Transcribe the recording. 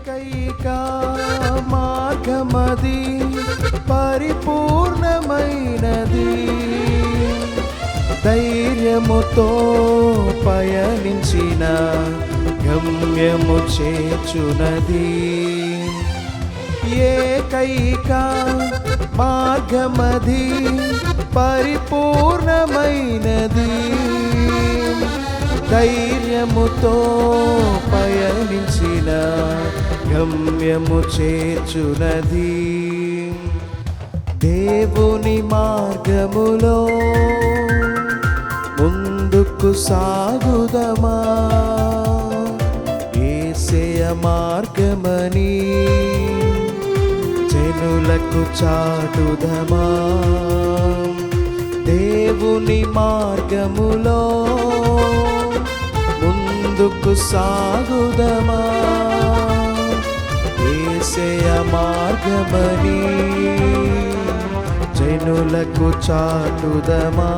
ఏకైక మార్గమది పరిపూర్ణమైనది. ధైర్యముతో పయనించిన గమ్యము చేచునది ఏకైక మార్గమది పరిపూర్ణమైనది. ధైర్యముతో పయ గమ్యము చేర్చునది. దేవుని మార్గములో ముందుకు సాగుదమా? ఏసయ మార్గమని జనులకు చాటుదమా? దేవుని మార్గములో ముందుకు సాగుదమా? మార్గమని జనులకు చాటుదమా?